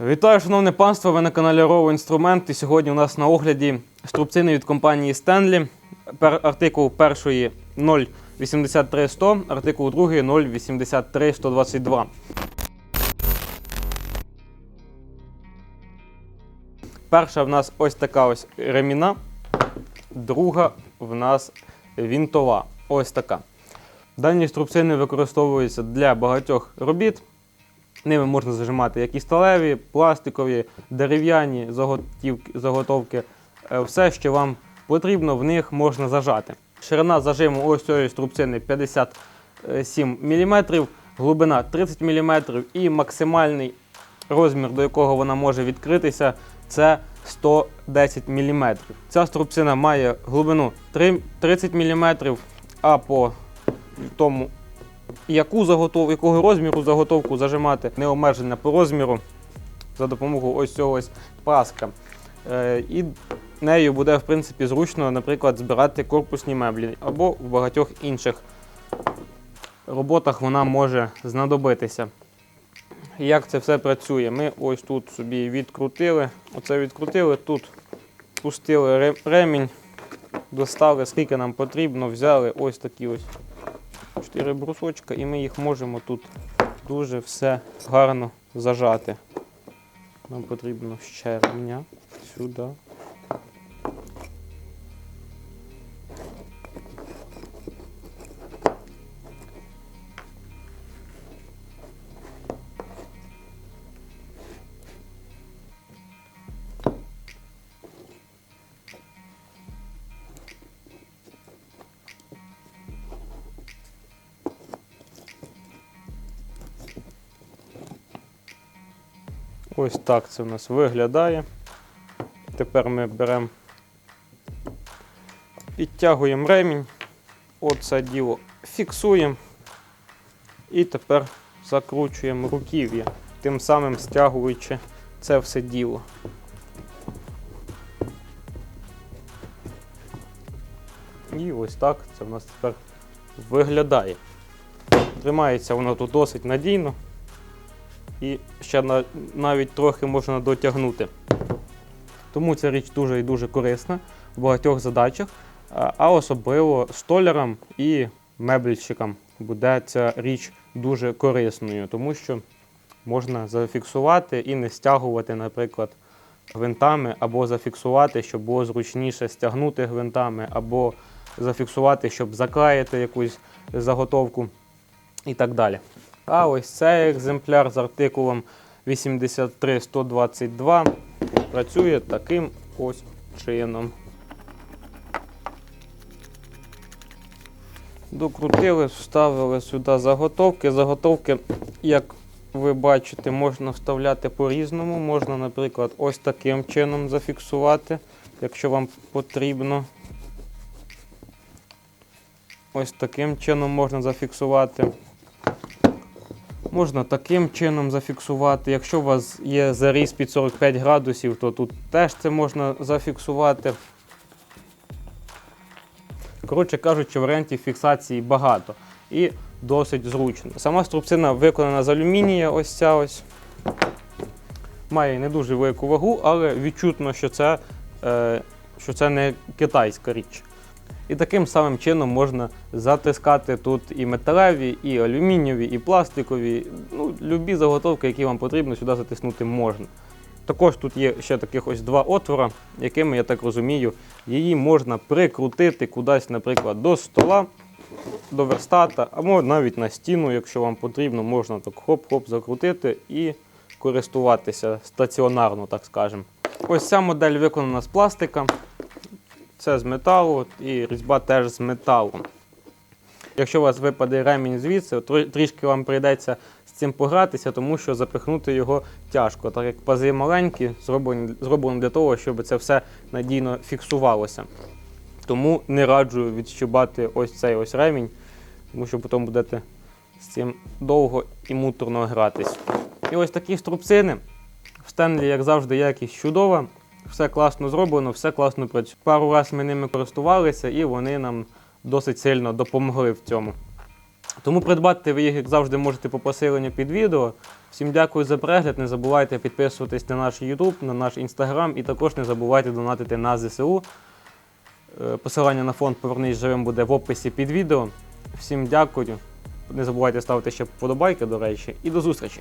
Вітаю, шановне панство! Ви на каналі Row Інструмент. І сьогодні у нас на огляді струбцини від компанії Stanley. Артикул першої 083100, артикул другої 083122. Перша в нас ось така ось реміна, друга в нас вінтова. Ось така. Дані струбцини використовуються для багатьох робіт. Ними можна зажимати як і сталеві, пластикові, дерев'яні заготовки. Е, Все, що вам потрібно, в них можна зажати. Ширина зажиму ось цієї струбцини 57 мм, глибина 30 мм і максимальний розмір, до якого вона може відкритися, це 110 мм. Ця струбцина має глибину 30 мм, а по тому яку заготов, якого розміру заготовку зажимати, не обмежена по розміру за допомогою ось цього ось паска. Е, і нею буде, в принципі, зручно, наприклад, збирати корпусні меблі або в багатьох інших роботах вона може знадобитися. Як це все працює? Ми ось тут собі відкрутили, оце відкрутили, тут пустили ремінь, достали, скільки нам потрібно, взяли ось такі ось 4 брусочка, і ми їх можемо тут дуже все гарно зажати. Нам потрібно ще ремня сюди. Ось так це у нас виглядає. Тепер ми беремо, підтягуємо ремінь, оце діло фіксуємо і тепер закручуємо руків'я, тим самим стягуючи це все діло. І ось так це в нас тепер виглядає. Тримається воно тут досить надійно і ще на, навіть трохи можна дотягнути. Тому ця річ дуже і дуже корисна в багатьох задачах, а а особливо столярам і мебельщикам буде ця річ дуже корисною, тому що можна зафіксувати і не стягувати, наприклад, гвинтами, або зафіксувати, щоб було зручніше стягнути гвинтами, або зафіксувати, щоб заклеїти якусь заготовку і так далі. А ось цей екземпляр з артикулом 83122 працює таким ось чином. Докрутили, вставили сюди заготовки. Заготовки, як ви бачите, можна вставляти по-різному. Можна, наприклад, ось таким чином зафіксувати, якщо вам потрібно. Ось таким чином можна зафіксувати. Можна таким чином зафіксувати. Якщо у вас є заріз під 45 градусів, то тут теж це можна зафіксувати. Коротше кажучи, варіантів фіксації багато і досить зручно. Сама струбцина виконана з алюмінія, ось ця ось. Має не дуже велику вагу, але відчутно, що це, е, що це не китайська річ. І таким самим чином можна затискати тут і металеві, і алюмінієві, і пластикові. Ну, любі заготовки, які вам потрібно, сюди затиснути можна. Також тут є ще таких ось два отвора, якими, я так розумію, її можна прикрутити кудись, наприклад, до стола, до верстата, або навіть на стіну, якщо вам потрібно, можна так хоп-хоп закрутити і користуватися стаціонарно, так скажемо. Ось ця модель виконана з пластика. Це з металу і різьба теж з металу. Якщо у вас випаде ремінь звідси, трішки вам прийдеться з цим погратися, тому що запихнути його тяжко, так як пази маленькі, зроблені, зроблені для того, щоб це все надійно фіксувалося. Тому не раджу відщибати ось цей ось ремінь, тому що потім будете з цим довго і муторно гратись. І ось такі струбцини. В Стенлі, як завжди, якість чудова. Все класно зроблено, все класно працює. Пару разів ми ними користувалися і вони нам досить сильно допомогли в цьому. Тому придбати ви їх, як завжди, можете по посиленню під відео. Всім дякую за перегляд. Не забувайте підписуватись на наш YouTube, на наш Instagram і також не забувайте донатити на ЗСУ. Е, Посилання на фонд Повернись живим буде в описі під відео. Всім дякую. Не забувайте ставити ще вподобайки, до речі, і до зустрічі!